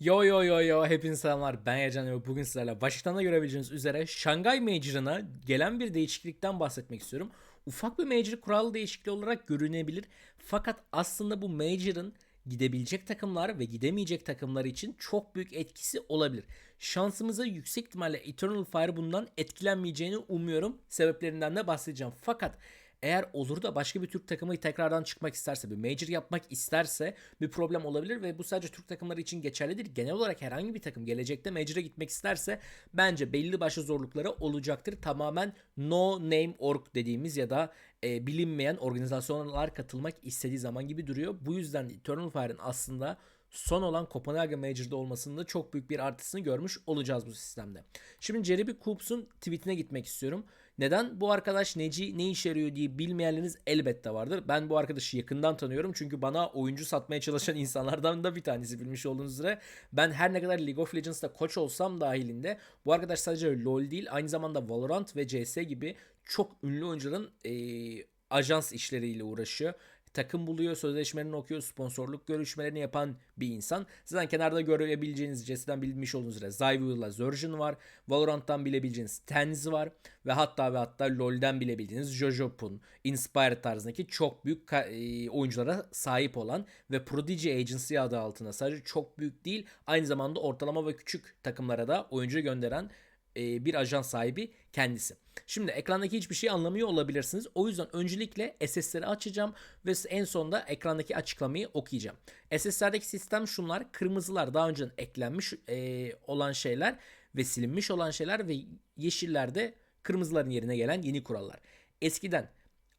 Yo yo yo yo hepinize selamlar ben Yacan ve bugün sizlerle Washington'da görebileceğiniz üzere Şangay Major'ına gelen bir değişiklikten bahsetmek istiyorum. Ufak bir Major kural değişikliği olarak görünebilir fakat aslında bu Major'ın gidebilecek takımlar ve gidemeyecek takımlar için çok büyük etkisi olabilir. Şansımıza yüksek ihtimalle Eternal Fire bundan etkilenmeyeceğini umuyorum. Sebeplerinden de bahsedeceğim. Fakat eğer olur da başka bir Türk takımı tekrardan çıkmak isterse, bir major yapmak isterse bir problem olabilir ve bu sadece Türk takımları için geçerlidir. Genel olarak herhangi bir takım gelecekte major'a gitmek isterse bence belli başlı zorlukları olacaktır. Tamamen no name org dediğimiz ya da e, bilinmeyen organizasyonlar katılmak istediği zaman gibi duruyor. Bu yüzden Eternal Fire'ın aslında son olan Copenhagen Major'da olmasında çok büyük bir artısını görmüş olacağız bu sistemde. Şimdi Jeremy Coops'un tweetine gitmek istiyorum. Neden bu arkadaş neci ne işe yarıyor diye bilmeyenleriniz elbette vardır. Ben bu arkadaşı yakından tanıyorum çünkü bana oyuncu satmaya çalışan insanlardan da bir tanesi bilmiş olduğunuz üzere. Ben her ne kadar League of Legends'ta koç olsam dahilinde bu arkadaş sadece LoL değil aynı zamanda Valorant ve CS gibi çok ünlü oyuncuların e, ajans işleriyle uğraşıyor takım buluyor, sözleşmelerini okuyor, sponsorluk görüşmelerini yapan bir insan. Zaten kenarda görebileceğiniz, CS'den bilmiş olduğunuz üzere Zyville'la Zergen var. Valorant'tan bilebileceğiniz Tenz var. Ve hatta ve hatta LoL'den bilebildiğiniz Jojopun, Inspire tarzındaki çok büyük e, oyunculara sahip olan ve Prodigy Agency adı altında sadece çok büyük değil aynı zamanda ortalama ve küçük takımlara da oyuncu gönderen e, bir ajan sahibi kendisi. Şimdi ekrandaki hiçbir şey anlamıyor olabilirsiniz. O yüzden öncelikle SS'leri açacağım ve en sonunda ekrandaki açıklamayı okuyacağım. SS'lerdeki sistem şunlar. Kırmızılar daha önceden eklenmiş e, olan şeyler ve silinmiş olan şeyler ve yeşillerde kırmızıların yerine gelen yeni kurallar. Eskiden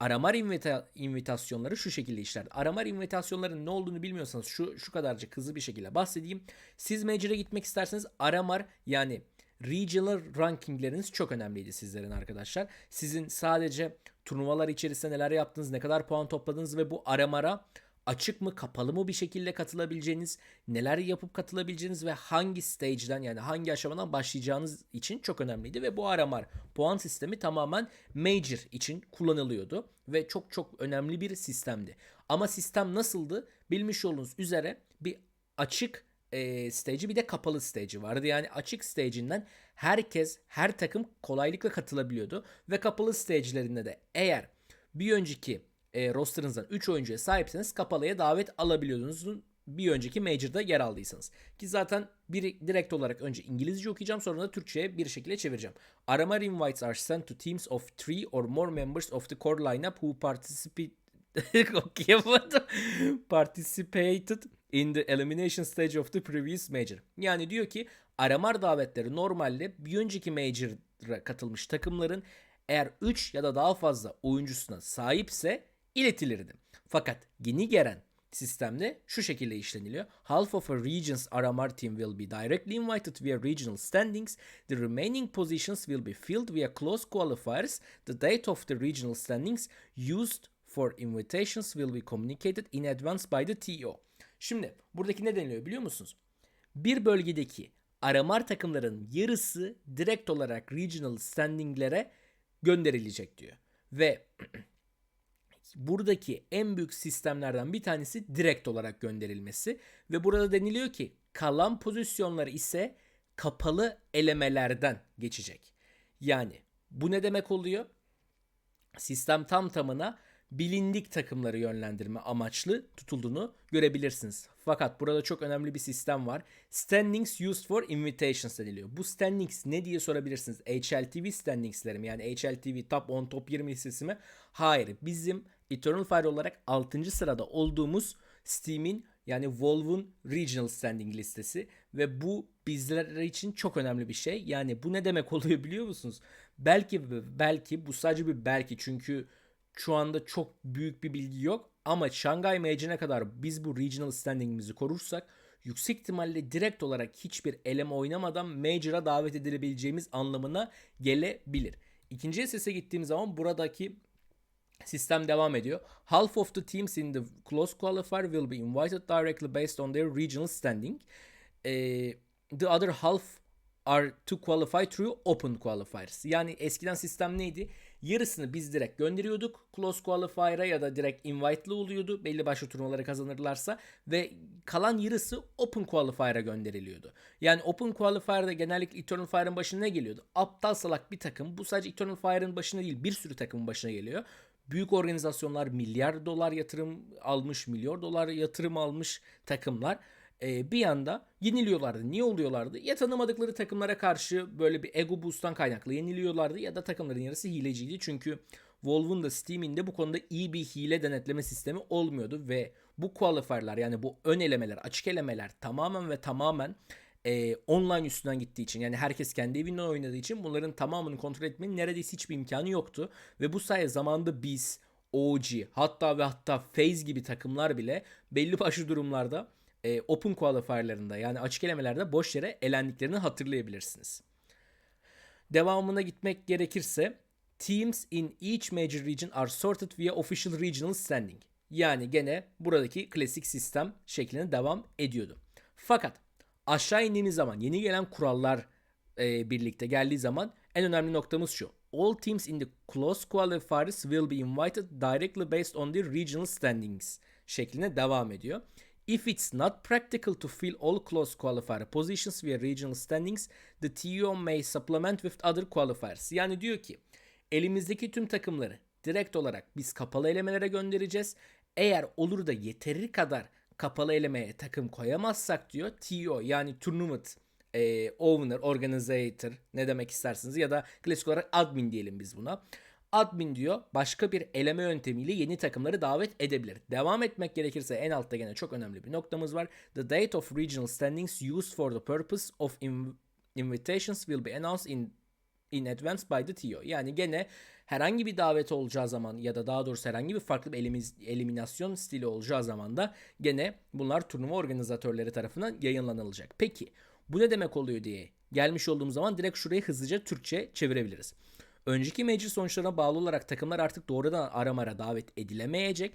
Aramar invita invitasyonları şu şekilde işlerdi. Aramar invitasyonların ne olduğunu bilmiyorsanız şu şu kadarcık hızlı bir şekilde bahsedeyim. Siz Major'a gitmek isterseniz Aramar yani regional rankingleriniz çok önemliydi sizlerin arkadaşlar. Sizin sadece turnuvalar içerisinde neler yaptınız, ne kadar puan topladınız ve bu aramara açık mı kapalı mı bir şekilde katılabileceğiniz, neler yapıp katılabileceğiniz ve hangi stage'den yani hangi aşamadan başlayacağınız için çok önemliydi ve bu aramar puan sistemi tamamen major için kullanılıyordu ve çok çok önemli bir sistemdi. Ama sistem nasıldı? Bilmiş olduğunuz üzere bir açık e, stage'i bir de kapalı stage'i vardı. Yani açık stage'inden herkes, her takım kolaylıkla katılabiliyordu. Ve kapalı stage'lerinde de eğer bir önceki e, rosterınızdan 3 oyuncuya sahipseniz kapalıya davet alabiliyordunuz bir önceki Major'da yer aldıysanız. Ki zaten bir direkt olarak önce İngilizce okuyacağım sonra da Türkçe'ye bir şekilde çevireceğim. Aramar invites are sent to teams of three or more members of the core lineup who participate okuyamadım. participated in the elimination stage of the previous major. Yani diyor ki aramar davetleri normalde bir önceki major'a katılmış takımların eğer 3 ya da daha fazla oyuncusuna sahipse iletilirdi. Fakat yeni gelen sistemde şu şekilde işleniliyor. Half of a region's RMR team will be directly invited via regional standings. The remaining positions will be filled via close qualifiers. The date of the regional standings used for invitations will be communicated in advance by the TO. Şimdi buradaki ne deniliyor biliyor musunuz? Bir bölgedeki aramar takımların yarısı direkt olarak regional standinglere gönderilecek diyor. Ve buradaki en büyük sistemlerden bir tanesi direkt olarak gönderilmesi ve burada deniliyor ki kalan pozisyonları ise kapalı elemelerden geçecek. Yani bu ne demek oluyor? Sistem tam tamına bilindik takımları yönlendirme amaçlı tutulduğunu görebilirsiniz. Fakat burada çok önemli bir sistem var. Standings used for invitations deniliyor. Bu standings ne diye sorabilirsiniz. HLTV standings'lerim yani HLTV top 10 top 20 listesi mi? Hayır. Bizim Eternal Fire olarak 6. sırada olduğumuz Steam'in yani Valve'un Regional Standing listesi ve bu bizler için çok önemli bir şey. Yani bu ne demek oluyor biliyor musunuz? Belki belki bu sadece bir belki çünkü şu anda çok büyük bir bilgi yok ama Şangay Major'ına kadar biz bu regional standing'imizi korursak yüksek ihtimalle direkt olarak hiçbir eleme oynamadan Major'a davet edilebileceğimiz anlamına gelebilir. İkinci SS'e gittiğim zaman buradaki sistem devam ediyor. Half of the teams in the close qualifier will be invited directly based on their regional standing. Uh, the other half are to qualify through open qualifiers. Yani eskiden sistem neydi? Yarısını biz direkt gönderiyorduk. Close Qualifier'a ya da direkt invite'lı oluyordu. Belli başlı turnuvaları kazanırlarsa. Ve kalan yarısı Open Qualifier'a gönderiliyordu. Yani Open Qualifier'da genellikle Eternal Fire'ın başına ne geliyordu? Aptal salak bir takım. Bu sadece Eternal Fire'ın başına değil bir sürü takımın başına geliyor. Büyük organizasyonlar milyar dolar yatırım almış, milyar dolar yatırım almış takımlar e, bir anda yeniliyorlardı. Niye oluyorlardı? Ya tanımadıkları takımlara karşı böyle bir ego boost'tan kaynaklı yeniliyorlardı ya da takımların yarısı hileciydi. Çünkü Valve'ın da Steam'in de bu konuda iyi bir hile denetleme sistemi olmuyordu ve bu qualifier'lar yani bu ön elemeler, açık elemeler tamamen ve tamamen e, online üstünden gittiği için yani herkes kendi evinden oynadığı için bunların tamamını kontrol etmenin neredeyse hiçbir imkanı yoktu. Ve bu sayede zamanda biz OG hatta ve hatta FaZe gibi takımlar bile belli başlı durumlarda e, Open Qualifier'larında yani açık elemelerde boş yere elendiklerini hatırlayabilirsiniz. Devamına gitmek gerekirse Teams in each major region are sorted via official regional standing. Yani gene buradaki klasik sistem şeklinde devam ediyordu. Fakat aşağı indiğimiz zaman yeni gelen kurallar e, birlikte geldiği zaman en önemli noktamız şu. All teams in the close qualifiers will be invited directly based on their regional standings şeklinde devam ediyor. If it's not practical to fill all close qualifier positions via regional standings, the TO may supplement with other qualifiers. Yani diyor ki elimizdeki tüm takımları direkt olarak biz kapalı elemelere göndereceğiz. Eğer olur da yeteri kadar kapalı elemeye takım koyamazsak diyor TO yani tournament e, owner, organizer ne demek istersiniz ya da klasik olarak admin diyelim biz buna. Admin diyor başka bir eleme yöntemiyle yeni takımları davet edebilir. Devam etmek gerekirse en altta gene çok önemli bir noktamız var. The date of regional standings used for the purpose of inv- invitations will be announced in in advance by the TO. Yani gene herhangi bir davet olacağı zaman ya da daha doğrusu herhangi bir farklı bir elimiz, eliminasyon stili olacağı zaman da gene bunlar turnuva organizatörleri tarafından yayınlanılacak. Peki bu ne demek oluyor diye gelmiş olduğumuz zaman direkt şurayı hızlıca Türkçe çevirebiliriz. Önceki meclis sonuçlarına bağlı olarak takımlar artık doğrudan aramara davet edilemeyecek.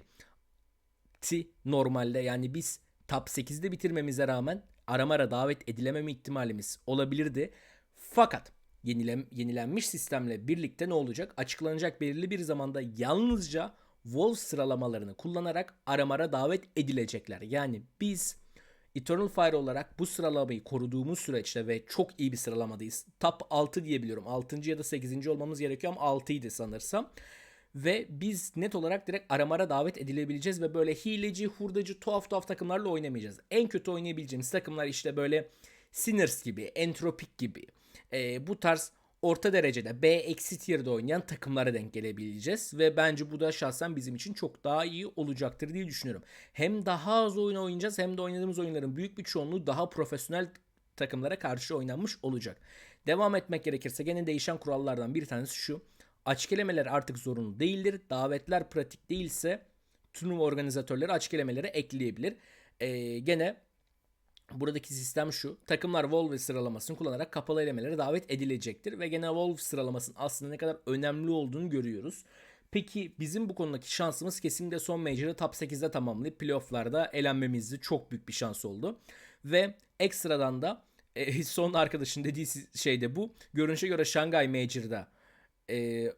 Ti normalde yani biz top 8'de bitirmemize rağmen aramara davet edilememe ihtimalimiz olabilirdi. Fakat yenilem, yenilenmiş sistemle birlikte ne olacak? Açıklanacak belirli bir zamanda yalnızca Wolves sıralamalarını kullanarak aramara davet edilecekler. Yani biz Eternal Fire olarak bu sıralamayı koruduğumuz süreçte ve çok iyi bir sıralamadayız. Top 6 diyebiliyorum. 6. ya da 8. olmamız gerekiyor ama 6 idi sanırsam. Ve biz net olarak direkt aramara davet edilebileceğiz ve böyle hileci, hurdacı, tuhaf tuhaf takımlarla oynamayacağız. En kötü oynayabileceğimiz takımlar işte böyle Sinners gibi, Entropik gibi. Ee, bu tarz orta derecede B eksi tier'de oynayan takımlara denk gelebileceğiz. Ve bence bu da şahsen bizim için çok daha iyi olacaktır diye düşünüyorum. Hem daha az oyun oynayacağız hem de oynadığımız oyunların büyük bir çoğunluğu daha profesyonel takımlara karşı oynanmış olacak. Devam etmek gerekirse gene değişen kurallardan bir tanesi şu. Açık elemeler artık zorunlu değildir. Davetler pratik değilse turnuva organizatörleri açık elemelere ekleyebilir. Ee, gene Buradaki sistem şu. Takımlar Wolves sıralamasını kullanarak kapalı elemelere davet edilecektir. Ve gene Wolves sıralamasının aslında ne kadar önemli olduğunu görüyoruz. Peki bizim bu konudaki şansımız kesinlikle son Major'ı top 8'de tamamlayıp playofflarda elenmemizdi. Çok büyük bir şans oldu. Ve ekstradan da e, son arkadaşın dediği şey de bu. Görünüşe göre Shanghai Major'da e,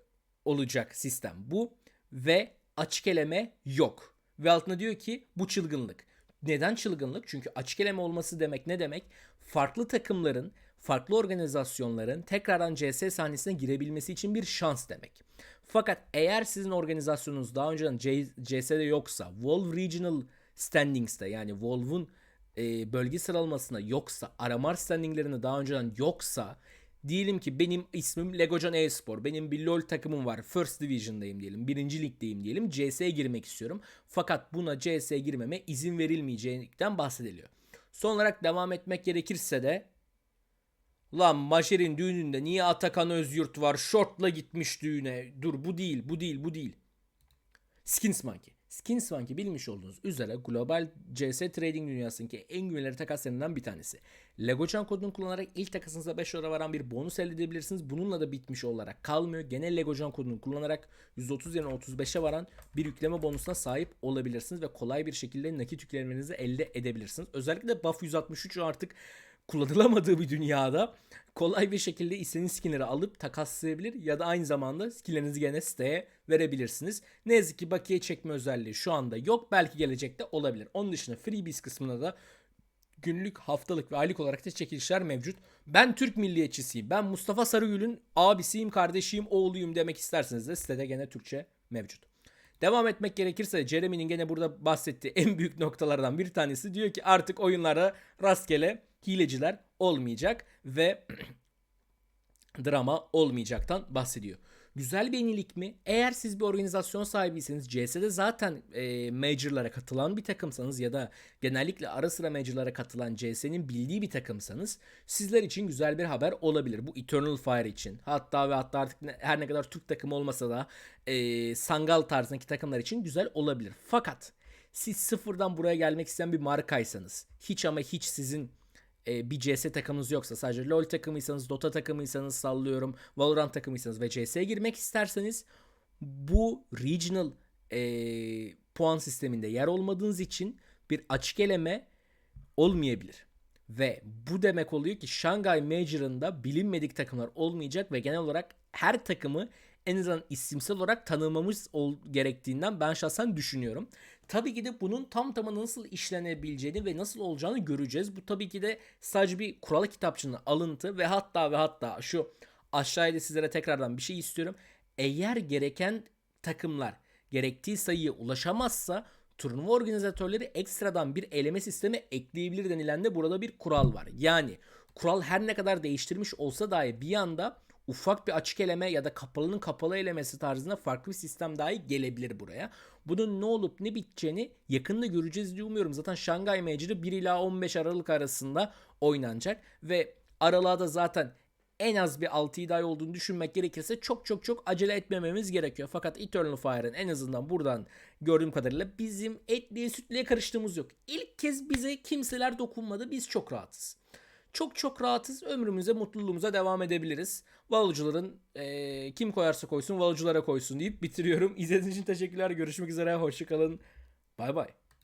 olacak sistem bu. Ve açık eleme yok. Ve altına diyor ki bu çılgınlık. Neden çılgınlık? Çünkü açık eleme olması demek ne demek? Farklı takımların, farklı organizasyonların tekrardan CS sahnesine girebilmesi için bir şans demek. Fakat eğer sizin organizasyonunuz daha önceden CS'de yoksa, Valve Regional Standings'te yani Valve'un e, bölge sıralamasında yoksa, aramar standinglerinde daha önceden yoksa Diyelim ki benim ismim Legocan e-spor. Benim bir LoL takımım var. First Division'dayım diyelim. Birinci ligdeyim diyelim. CS'ye girmek istiyorum. Fakat buna CS'ye girmeme izin verilmeyeceğinden bahsediliyor. Son olarak devam etmek gerekirse de Lan Maşer'in düğününde niye Atakan Özyurt var? Short'la gitmiş düğüne. Dur bu değil, bu değil, bu değil. Skins Monkey. Skinsbank'i bilmiş olduğunuz üzere global CS trading dünyasındaki en güvenilir takaslarından bir tanesi. Legocan kodunu kullanarak ilk takasınıza 5 dolara varan bir bonus elde edebilirsiniz. Bununla da bitmiş olarak kalmıyor. Genel Legocan kodunu kullanarak %30 yerine 35'e varan bir yükleme bonusuna sahip olabilirsiniz ve kolay bir şekilde nakit yüklemenizi elde edebilirsiniz. Özellikle Buff 163 artık kullanılamadığı bir dünyada kolay bir şekilde istediğiniz skinleri alıp takaslayabilir ya da aynı zamanda skinlerinizi gene siteye verebilirsiniz. Ne yazık ki bakiye çekme özelliği şu anda yok. Belki gelecekte olabilir. Onun dışında freebies kısmında da günlük, haftalık ve aylık olarak da çekilişler mevcut. Ben Türk milliyetçisiyim. Ben Mustafa Sarıgül'ün abisiyim, kardeşiyim, oğluyum demek isterseniz de sitede gene Türkçe mevcut. Devam etmek gerekirse Jeremy'nin gene burada bahsettiği en büyük noktalardan bir tanesi diyor ki artık oyunlarda rastgele hileciler olmayacak ve drama olmayacaktan bahsediyor. Güzel bir yenilik mi? Eğer siz bir organizasyon sahibiyseniz CS'de zaten e, major'lara katılan bir takımsanız ya da genellikle ara sıra major'lara katılan CS'nin bildiği bir takımsanız sizler için güzel bir haber olabilir. Bu Eternal Fire için. Hatta ve hatta artık ne- her ne kadar Türk takımı olmasa da e, Sangal tarzındaki takımlar için güzel olabilir. Fakat siz sıfırdan buraya gelmek isteyen bir markaysanız hiç ama hiç sizin e, bir CS takımınız yoksa sadece LoL takımıysanız, Dota takımıysanız sallıyorum, Valorant takımıysanız ve CS'ye girmek isterseniz bu regional e, puan sisteminde yer olmadığınız için bir açık eleme olmayabilir. Ve bu demek oluyor ki Shanghai Major'ında bilinmedik takımlar olmayacak ve genel olarak her takımı en azından isimsel olarak tanımamız ol- gerektiğinden ben şahsen düşünüyorum. Tabii ki de bunun tam tamı nasıl işlenebileceğini ve nasıl olacağını göreceğiz. Bu tabii ki de sadece bir kural kitapçının alıntı ve hatta ve hatta şu aşağıya sizlere tekrardan bir şey istiyorum. Eğer gereken takımlar gerektiği sayıya ulaşamazsa turnuva organizatörleri ekstradan bir eleme sistemi ekleyebilir denilen de burada bir kural var. Yani kural her ne kadar değiştirmiş olsa dahi bir anda ufak bir açık eleme ya da kapalının kapalı elemesi tarzında farklı bir sistem dahi gelebilir buraya. Bunun ne olup ne biteceğini yakında göreceğiz diye umuyorum. Zaten Şangay Major'ı 1 ila 15 Aralık arasında oynanacak ve aralığa da zaten en az bir 6-7 ay olduğunu düşünmek gerekirse çok çok çok acele etmememiz gerekiyor. Fakat Eternal Fire'ın en azından buradan gördüğüm kadarıyla bizim etliye sütlüye karıştığımız yok. İlk kez bize kimseler dokunmadı. Biz çok rahatız. Çok çok rahatız. Ömrümüze, mutluluğumuza devam edebiliriz. Valcuların eee, kim koyarsa koysun, Valculara koysun deyip bitiriyorum. İzlediğiniz için teşekkürler. Görüşmek üzere. Hoşçakalın. Bay bay.